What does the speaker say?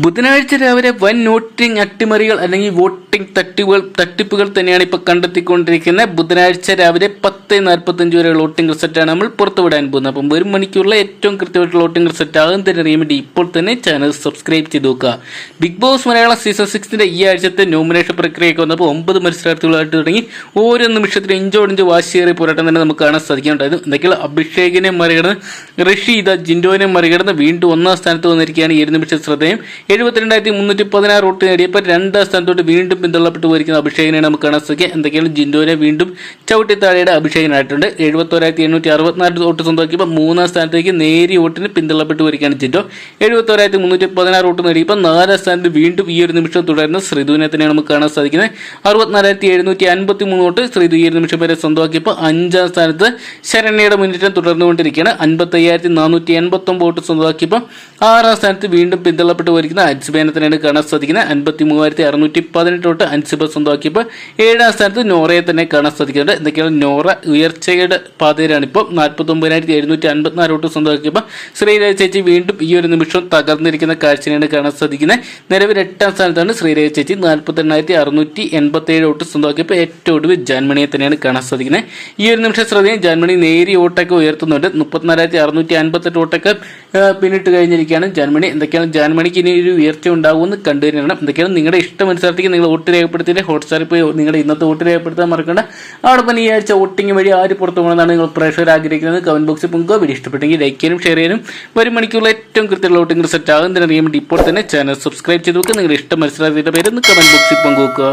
ബുധനാഴ്ച രാവിലെ വൻ വോട്ടിംഗ് അട്ടിമറികൾ അല്ലെങ്കിൽ വോട്ടിംഗ് തട്ടിപ്പുകൾ തട്ടിപ്പുകൾ തന്നെയാണ് ഇപ്പോൾ കണ്ടെത്തിക്കൊണ്ടിരിക്കുന്നത്. ബുധനാഴ്ച രാവിലെ പത്ത് നാൽപ്പത്തഞ്ച് വരെയുള്ള വോട്ടിംഗ് റിസൾട്ടാണ് നമ്മൾ പുറത്തുവിടാൻ പോകുന്നത്. അപ്പം ഒരു മണിക്കൂറിലെ ഏറ്റവും കൃത്യമായിട്ടുള്ള വോട്ടിംഗ് റിസൾട്ട് ആകും തന്നെ അറിയാൻ വേണ്ടി ഇപ്പോൾ തന്നെ ചാനൽ സബ്സ്ക്രൈബ് ചെയ്ത് നോക്കുക. ബിഗ് ബോസ് മലയാളം സീസൺ സിക്സിന്റെ ഈ ആഴ്ചത്തെ നോമിനേഷൻ പ്രക്രിയയൊക്കെ വന്നപ്പോൾ ഒമ്പത് മത്സരാർത്ഥികളായിട്ട് തുടങ്ങി. ഓരോ നിമിഷത്തിലും ഇഞ്ചോടിഞ്ച് വാശിയേറിയ പോരാട്ടം തന്നെ നമുക്ക് കാണാൻ സാധിക്കുന്നുണ്ടായിരുന്നു. എന്തൊക്കെയാണ് അഭിഷേകിനെ മറികടന്ന് റഷീദ ജിൻഡോനെ മറികടന്ന് വീണ്ടും ഒന്നാം സ്ഥാനത്ത് വന്നിരിക്കുകയാണ് ഈ ഒരു നിമിഷം ശ്രദ്ധേയം. എഴുപത്തിരണ്ടായിരത്തി മുന്നൂറ്റി പതിനാറ് വോട്ട് നേടിയപ്പോൾ രണ്ടാം സ്ഥാനത്തോട്ട് വീണ്ടും പിന്തള്ളപ്പെട്ടു പോയിരിക്കുന്ന അഭിഷേകിനെ നമുക്ക് കാണാൻ സാധിക്കുക. എന്തൊക്കെയാണ് ജിൻഡോനെ വീണ്ടും ചവിട്ടി താഴെയുടെ അഭിഷേകനായിട്ടുണ്ട്. എഴുപത്തോരായിരത്തി എണ്ണൂറ്റി അറുപത്തിനാല് വോട്ട് സ്വന്തമാക്കിയപ്പോൾ മൂന്നാം സ്ഥാനത്തേക്ക് നേരിയ വോട്ടിന് പിന്തള്ളപ്പെട്ടു വരികയാണ് ജിൻഡോ. എഴുപത്തോരായിരത്തി മുന്നൂറ്റി പതിനാറ് വോട്ട് നേടിയപ്പോൾ നാലാം സ്ഥാനത്ത് വീണ്ടും ഈ ഒരു നിമിഷം തുടരുന്ന ശ്രീധുവിനെ തന്നെയാണ് നമുക്ക് കാണാൻ സാധിക്കുന്നത്. അറുപത്തിനാലായിരത്തി എഴുന്നൂറ്റി അൻപത്തി മൂന്ന് വോട്ട് ശ്രീധു ഈ ഒരു നിമിഷം വരെ സ്വന്തമാക്കിയപ്പോൾ അഞ്ചാം സ്ഥാനത്ത് ശരണ്യയുടെ മുന്നേറ്റം തുടർന്നുകൊണ്ടിരിക്കുകയാണ്. അൻപത്തി അയ്യായിരത്തി നാനൂറ്റി എൺപത്തൊമ്പത് വോട്ട് സ്വന്തമാക്കിയപ്പോൾ ആറാം സ്ഥാനത്ത് വീണ്ടും പിന്തള്ളപ്പെട്ടു പോയിരിക്കുന്ന അൻസിബേനെ കാണാൻ സാധിക്കുന്നത് അൻപത്തി മൂവായിരത്തി അറുന്നൂറ്റി പതിനെട്ട് തൊട്ട് അൻസിബ സ്വന്തമാക്കിയപ്പോൾ ഏഴാം സ്ഥാനത്ത് നോറയെ തന്നെ കാണാൻ സാധിക്കുന്നുണ്ട് എന്തൊക്കെയാണ്? നോറ ഉയർച്ചയുടെ പാതയിലാണ് ഇപ്പോൾ. നാൽപ്പത്തി ഒമ്പതിനായിരത്തി എഴുന്നൂറ്റി അൻപത്തിനാല് തൊട്ട് സ്വന്തമാക്കിയപ്പോൾ ശ്രീരേഖ ചേച്ചി വീണ്ടും ഈ ഒരു നിമിഷം തകർന്നിരിക്കുന്ന കാഴ്ചയാണ് കാണാൻ സാധിക്കുന്നത് നിലവിൽ എട്ടാം സ്ഥാനത്താണ് ശ്രീരേഖ ചേച്ചി. നാൽപ്പത്തി എണ്ണായിരത്തി അറുന്നൂറ്റി എൺപത്തി ഏഴ് വോട്ട് സ്വന്തമാക്കിയപ്പോൾ ഏറ്റവും ഒടുവിൽ ജാൻമണിയെ തന്നെയാണ് കാണാൻ സാധിക്കുന്നത് ഈ ഒരു നിമിഷം ശ്രദ്ധയും ജാൻമണി നേരി ഓട്ടൊക്കെ ഉയർത്തുന്നുണ്ട്. മുപ്പത്തിനാലായിരത്തി അറുന്നൂറ്റി അൻപത്തെട്ട് ഓട്ടൊക്കെ പിന്നിട്ട് കഴിഞ്ഞിരിക്കുകയാണ് ജാൻമണി. എന്തൊക്കെയാണ് ജാൻമണിക്ക് ഇനി ഒരു ഉയർച്ച ഉണ്ടാകുമെന്ന് കണ്ടു തന്നെയാണ് എന്തൊക്കെയാണ് നിങ്ങളുടെ ഇഷ്ടം അനുസരിച്ച് നിങ്ങൾ വോട്ട് രേഖപ്പെടുത്തിയിട്ട് ഹോട്ട്സ്റ്റാറിൽ പോയി നിങ്ങളുടെ ഇന്നത്തെ വോട്ട് രേഖപ്പെടുത്താൻ മറക്കണ്ട. തന്നെ ഈ ആഴ്ച വോട്ടിംഗ് വഴി ആര് പുറത്തു പോകണമെന്നാണ് നിങ്ങൾ പ്രേക്ഷകർ ആഗ്രഹിക്കുന്നത്. കമന്റ് ബോക്സിൽ പങ്കുക വീഡിയോ ഇഷ്ടപ്പെട്ടെങ്കിൽ ലൈക്ക് ചെയ്യാനും ഷെയർ ചെയ്യാനും ഒരു മണിക്കൂറിൽ ഏറ്റവും കൃത്യമുള്ള വോട്ടിംഗ് റിസൾട്ട് ആകുന്നതിന് അറിയാൻ വേണ്ടി ഇപ്പോൾ തന്നെ ചാനൽ സബ്സ്ക്രൈബ് ചെയ്ത് വെക്കുക. നിങ്ങളുടെ ഇഷ്ടം മനസ്സിലാക്കിയിട്ട് പേര് കമന്റ് ബോക്സിൽ പങ്കുവെക്കുക